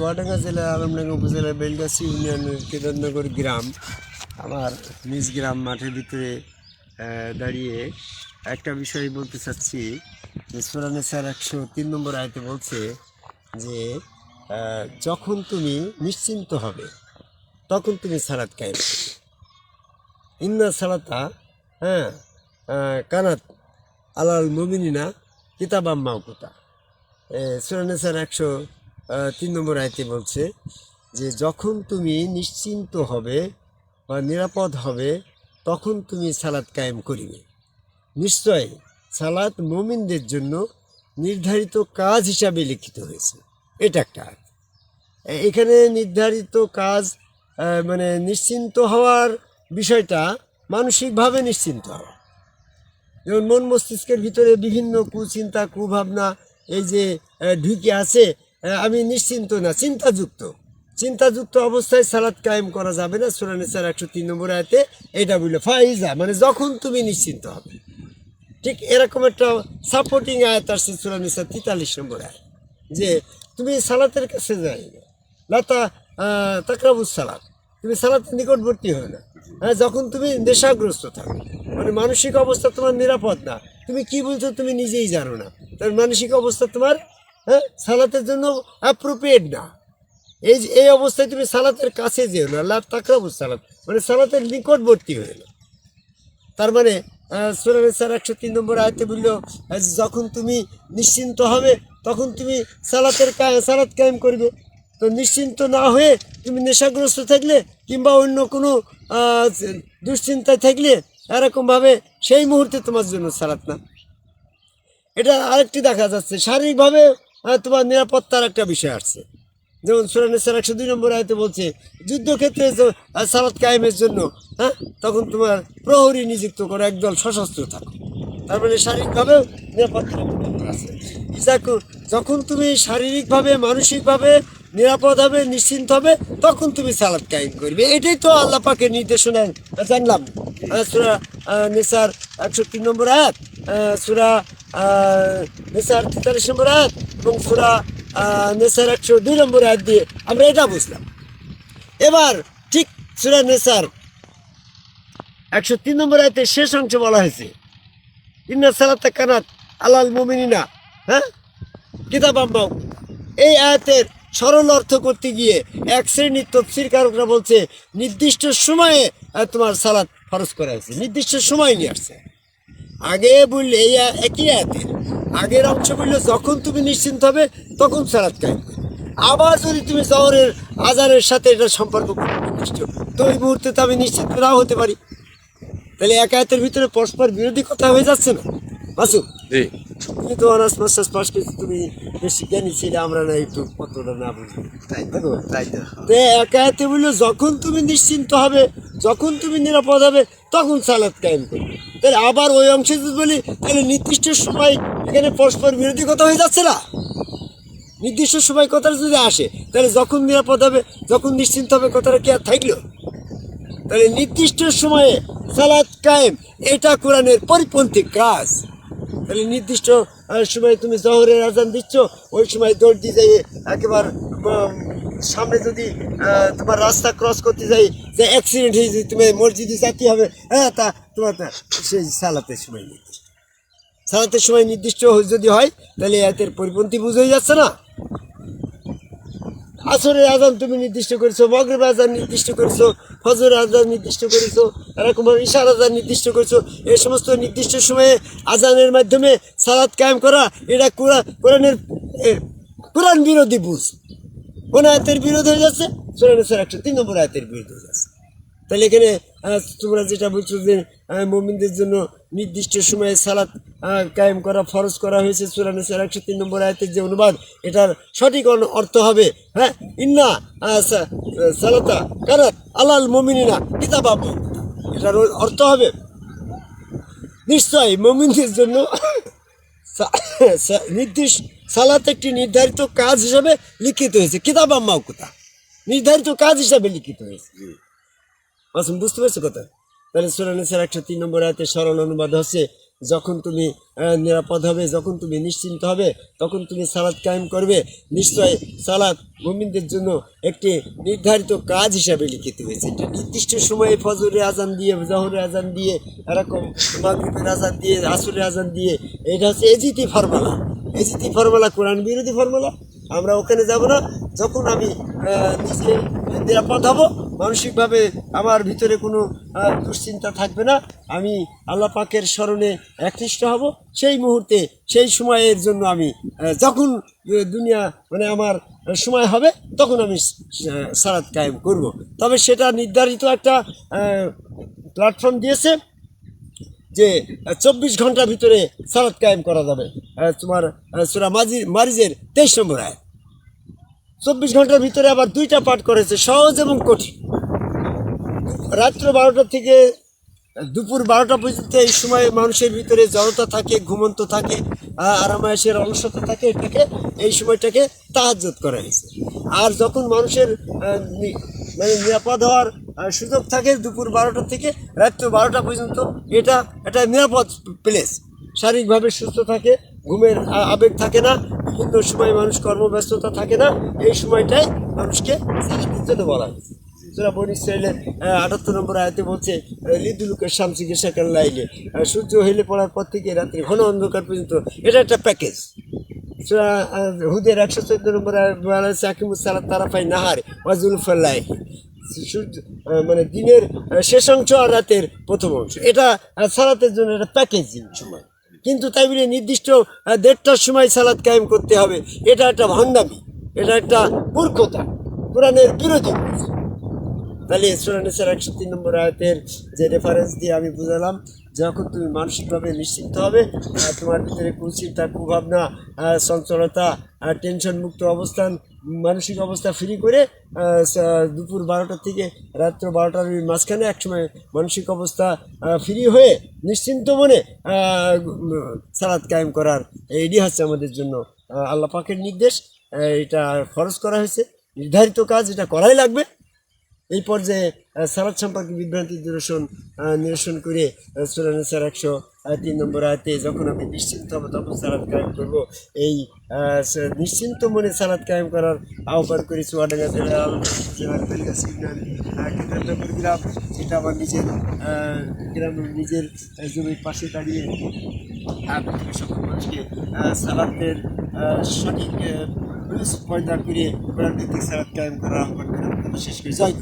চুয়াডাঙ্গা জেলা আলমডাঙ্গা উপজেলার বেলগাছি ইউনিয়নের কেদারনগর গ্রাম। আমার নিজ গ্রাম মাঠের ভিতরে দাঁড়িয়ে একটা বিষয় বলতে চাচ্ছি। যে স্যার একশো তিন নম্বর আয়তে বলছে যে যখন তুমি নিশ্চিন্ত হবে, তখন তুমি সালাদ কায়েম ইন্না সালাতা হ্যাঁ কানাত আলাল মুমিনিনা কিতাবাম মাউকুতা সুরানে স্যার একশো তিন নম্বর আয়তে বলছে যে, যখন তুমি নিশ্চিন্ত হবে বা নিরাপদ হবে, তখন তুমি সালাদ কায়েম করিবে। নিশ্চয় সালাদ মুমিনদের জন্য নির্ধারিত কাজ হিসাবে লিখিত হয়েছে। এটা একটা। এখানে নির্ধারিত কাজ মানে নিশ্চিন্ত হওয়ার বিষয়টা মানসিকভাবে নিশ্চিন্ত হওয়া। যেমন মন মস্তিষ্কের ভিতরে বিভিন্ন কুচিন্তা, কুভাবনা এই যে ঢুকে আছে আমি নিশ্চিন্ত না, চিন্তাযুক্ত। চিন্তাযুক্ত অবস্থায় সালাদ কায়েম করা যাবে না সুরানি স্যার একশো তিন নম্বর আয়তে এটা বলল, ফাইজা মানে যখন তুমি নিশ্চিন্ত হবে। ঠিক এরকম একটা সাপোর্টিং আয়াত আসছে সুরানি স্যার তেতাল্লিশ নম্বর আয় যে তুমি সালাতের কাছে যাই না। লতা তাকরাবুস সালাত, তুমি সালাতের নিকটবর্তী হও না। হ্যাঁ যখন তুমি নেশাগ্রস্ত থাকো মানে মানসিক অবস্থা তোমার নিরাপদ না। তুমি কি বলছো তুমি নিজেই জানো না। তার মানসিক অবস্থা তোমার হ্যাঁ? সালাতের জন্য অ্যাপ্রোপ্রিয়েট না। এই যে, এই অবস্থায় তুমি সালাতের কাছে যেও না। লাভ তাকরাবুস সালাত। মানে সালাতের নিকটবর্তী হয়ে না তার মানে সুরানের স্যার একশো তিন নম্বর আয়তে বলল যখন তুমি নিশ্চিন্ত হবে, তখন তুমি সালাতের সালাত কায়েম করবে। তো নিশ্চিন্ত না হয়ে তুমি নেশাগ্রস্ত থাকলে কিংবা অন্য কোনো দুশ্চিন্তায় থাকলে এরকমভাবে সেই মুহূর্তে তোমার জন্য সালাত না। এটা আরেকটি দেখা যাচ্ছে। শারীরিকভাবে তোমার নিরাপত্তার একটা বিষয় আসছে। যেমন সুরানেশ্বর একশো দুই নম্বর আয়তে বলছে যুদ্ধক্ষেত্রে আহ, কায়েমের জন্য হ্যাঁ তখন তোমার প্রহরী নিযুক্ত করে একদল সশস্ত্র থাকো। তার মানে শারীরিকভাবেও নিরাপত্তা আছে। ইজাকু- যখন তুমি শারীরিকভাবে মানসিকভাবে নিরাপদ হবে নিশ্চিন্ত হবে তখন তুমি সালাদ কায়েম করবে। এটাই তো আল্লাহ পাকের নির্দেশনা জানলাম। সুরা নিসার একশো তিন নম্বর আয়াত সুরা নিসার তেতাল্লিশ নম্বর আয়াত এবং সুরা নেসার একশো দুই নম্বর আয়াত দিয়ে আমরা এটা বুঝলাম। এবার ঠিক সুরা নেসার একশো তিন নম্বর আয়তে শেষ অংশ বলা হয়েছে, ইন্না সালাতা কানাত আলাল মুমিনিনা হ্যাঁ? কিতাব আম্বাউ এই আয়াতের সরল অর্থ করতে গিয়ে এক শ্রেণির তফসির কারকরা বলছে, নির্দিষ্ট সময়ে তোমার সালাত ফরজ করা হয়েছে, নির্দিষ্ট সময় নিয়ে আসছে। আগে বললে এই একই আয়াতের। আগের অংশ বললে যখন তুমি নিশ্চিন্ত হবে তখন সালাত কায়েম আবার যদি তুমি শহরের আজানের সাথে এটা সম্পর্ক তো ওই মুহূর্তে তো আমি নিশ্চিন্ত নাও হতে পারি। তাহলে এক আয়াতের ভিতরে পরস্পর বিরোধী কথা হয়ে যাচ্ছে না? মাসুম তুমি তো অনার্স মাস্টার্স পাস করছি তুমি বেশি জ্ঞানী ছিলে আমরা না একটু কতটা না বুঝি। তাই তাই তো তো। এক আয়াতে বলল যখন তুমি নিশ্চিন্ত হবে যখন তুমি নিরাপদ হবে তখন সালাদ কায়েম করবে। তাহলে আবার ওই অংশে যদি বলি, তাহলে নির্দিষ্ট সময় এখানে পরস্পর বিরোধী কথা হয়ে যাচ্ছে না? নির্দিষ্ট সময় কথাটা যদি আসে, তাহলে যখন নিরাপদ হবে, যখন নিশ্চিন্ত হবে, কথাটা কি আর থাকল? তাহলে নির্দিষ্ট সময়ে সালাদ কায়েম, এটা কোরআনের পরিপন্থী কাজ। তাহলে নির্দিষ্ট সময়ে তুমি জহরের আজান দিচ্ছ, ওই সময় দৌড় দিয়ে যাই একেবার সামনে যদি তোমার রাস্তা ক্রস করতে যাই, যে অ্যাক্সিডেন্ট হয়ে যদি তুমি মসজিদে যেতে হবে হ্যাঁ তা তোমার সেই সালাতের সময় নির্দিষ্ট। সালাতের সময় নির্দিষ্ট যদি হয়, তাহলে এতের পরিপন্থী বুঝে যাচ্ছে না। আসরের আজান তুমি নির্দিষ্ট করেছ মগরের আজান নির্দিষ্ট করেছ, ফজরের আজান নির্দিষ্ট করেছ, এরকমভাবে ঈশার আজান নির্দিষ্ট করেছ এই সমস্ত নির্দিষ্ট সময়ে আজানের মাধ্যমে সালাদ কায়েম করা, এটা কোরআন কোরআনের কোরআন বিরোধী বুঝ। কোন আয়তের বিরোধ হয়ে যাচ্ছে? কোরআনের স্যার একশো তিন নম্বর আয়তের বিরোধ হয়ে যাচ্ছে। তাহলে এখানে তোমরা যেটা বলছো যে মোমিনদের জন্য নির্দিষ্ট সময়ে সালাত কায়েম করা, ফরজ করা হয়েছে। চুরানো চার একশো তিন নম্বর আয়তের যে অনুবাদ, এটার সঠিক অর্থ হবে হ্যাঁ? ইন্না সালাতা কারাত আলাল মমিনিনা কিতাবা এটার অর্থ হবে নিশ্চয় মমিনদের জন্য নির্দিষ্ট সালাত একটি নির্ধারিত কাজ হিসাবে লিখিত হয়েছে। কিতাব আম্মাও কোথা নির্ধারিত কাজ হিসাবে লিখিত হয়েছে। বুঝতে পারছ কথা? তাহলে সুরানিসের একশো তিন নম্বর আয়তে সরল অনুবাদ হচ্ছে, যখন তুমি নিরাপদ হবে, যখন তুমি নিশ্চিন্ত হবে, তখন তুমি সালাদ কায়েম করবে। নিশ্চয় সালাদ মুমিনদের জন্য একটি নির্ধারিত কাজ হিসাবে লিখিত হয়েছে। এটা নির্দিষ্ট সময়ে ফজরের আজান দিয়ে, জহরের আজান দিয়ে, এরকম মাগরিবের আজান দিয়ে, আসরের আজান দিয়ে, এটা হচ্ছে এজিতি ফর্মুলা। এজিতি ফর্মুলা, কোরআন বিরোধী ফর্মুলা। আমরা ওখানে যাব না। যখন আমি নিজে নিরাপদ হব মানসিকভাবে আমার ভিতরে কোনো দুশ্চিন্তা থাকবে না। আমি আল্লাহ পাকের স্মরণে একনিষ্ঠ হব। সেই মুহূর্তে, সেই সময়ের জন্য আমি যখন দুনিয়া মানে আমার সময় হবে, তখন আমি সালাত কায়েম করব। তবে সেটা নির্ধারিত একটা প্ল্যাটফর্ম দিয়েছে যে চব্বিশ ঘণ্টার ভিতরে সালাত কায়েম করা যাবে। তোমার সুরা মাজি, মারিজের তেইশ নম্বর আয় চব্বিশ ঘণ্টার ভিতরে আবার দুইটা পাঠ করেছে, সহজ এবং কঠিন। রাত্র বারোটা থেকে দুপুর বারোটা পর্যন্ত এই সময় মানুষের ভিতরে জড়তা থাকে, ঘুমন্ত থাকে আরামায়াসের অলসতা থাকে, এটাকে এই সময়টাকে তাহাজ্জত করা হয়েছে। আর যখন মানুষের মানে নিরাপদ হওয়ার সুযোগ থাকে দুপুর বারোটা থেকে রাত্র বারোটা পর্যন্ত, এটা একটা নিরাপদ প্লেস শারীরিকভাবে সুস্থ থাকে, ঘুমের আবেগ থাকে না, বিভিন্ন সময় মানুষ কর্মব্যস্ততা থাকে না, এই সময়টাই মানুষকে জন্য বলা হয়েছে। সুরা বনি ইসরায়েলের আটাত্তর নম্বর আয়তে বলছে লিদুলুকের শামসিকে সেকাল লাইলে সূর্য হেলে পড়ার পর থেকে রাত্রি ঘন অন্ধকার পর্যন্ত। এটা একটা প্যাকেজ সুরা হুদের একশো চোদ্দ নম্বর হয়েছে আকিমুসালাত তারাফাই নাহার ওয়াজুলফাল্লাহ সূর্য মানে দিনের শেষ অংশ আর রাতের প্রথম অংশ। এটা সালাতের জন্য একটা প্যাকেজিং সময়। কিন্তু তাই বলে নির্দিষ্ট দেড়টার সময় সালাদ কায়েম করতে হবে। এটা একটা ভণ্ডামি। এটা একটা মূর্খতা। কোরআনের বিরোধী। তাহলে সুরানিসের একশো তিন নম্বর আয়তের যে রেফারেন্স দিয়ে আমি বুঝালাম যখন তুমি মানসিকভাবে নিশ্চিন্ত হবে তোমার ভিতরে কুচিন্তা কুভাবনা আহ, চঞ্চলতা টেনশন মুক্ত অবস্থান মানসিক অবস্থা ফ্রি করে দুপুর বারোটা থেকে রাত্র বারোটার মাঝখানে একসময় মানসিক অবস্থা ফ্রি হয়ে নিশ্চিন্ত মনে সালাদ কায়েম করার এটি হচ্ছে আমাদের জন্য আল্লাহ পাকের নির্দেশ এটা খরচ করা হয়েছে। নির্ধারিত কাজ এটা করাই লাগবে। এই পর্যায়ে সালাদ সম্পর্কে বিভ্রান্তি নিরসন নিরসন করে সুরানেসার একশো তিন নম্বর আয়তে যখন আমি নিশ্চিন্ত হব তখন সালাদ কায়েম করব এই নিশ্চিন্ত মনে সালাদ কায়েম করার আহ্বান করি চুয়াডাঙ্গা জেলা যেটা আমার নিজের গ্রাম নিজের জমির পাশে দাঁড়িয়ে সকল মানুষকে আহ, সঠিক পয়দা করে কোরআন ভিত্তিক সালাদ কায়েম করার আহ্বান করে শেষ করে জয়।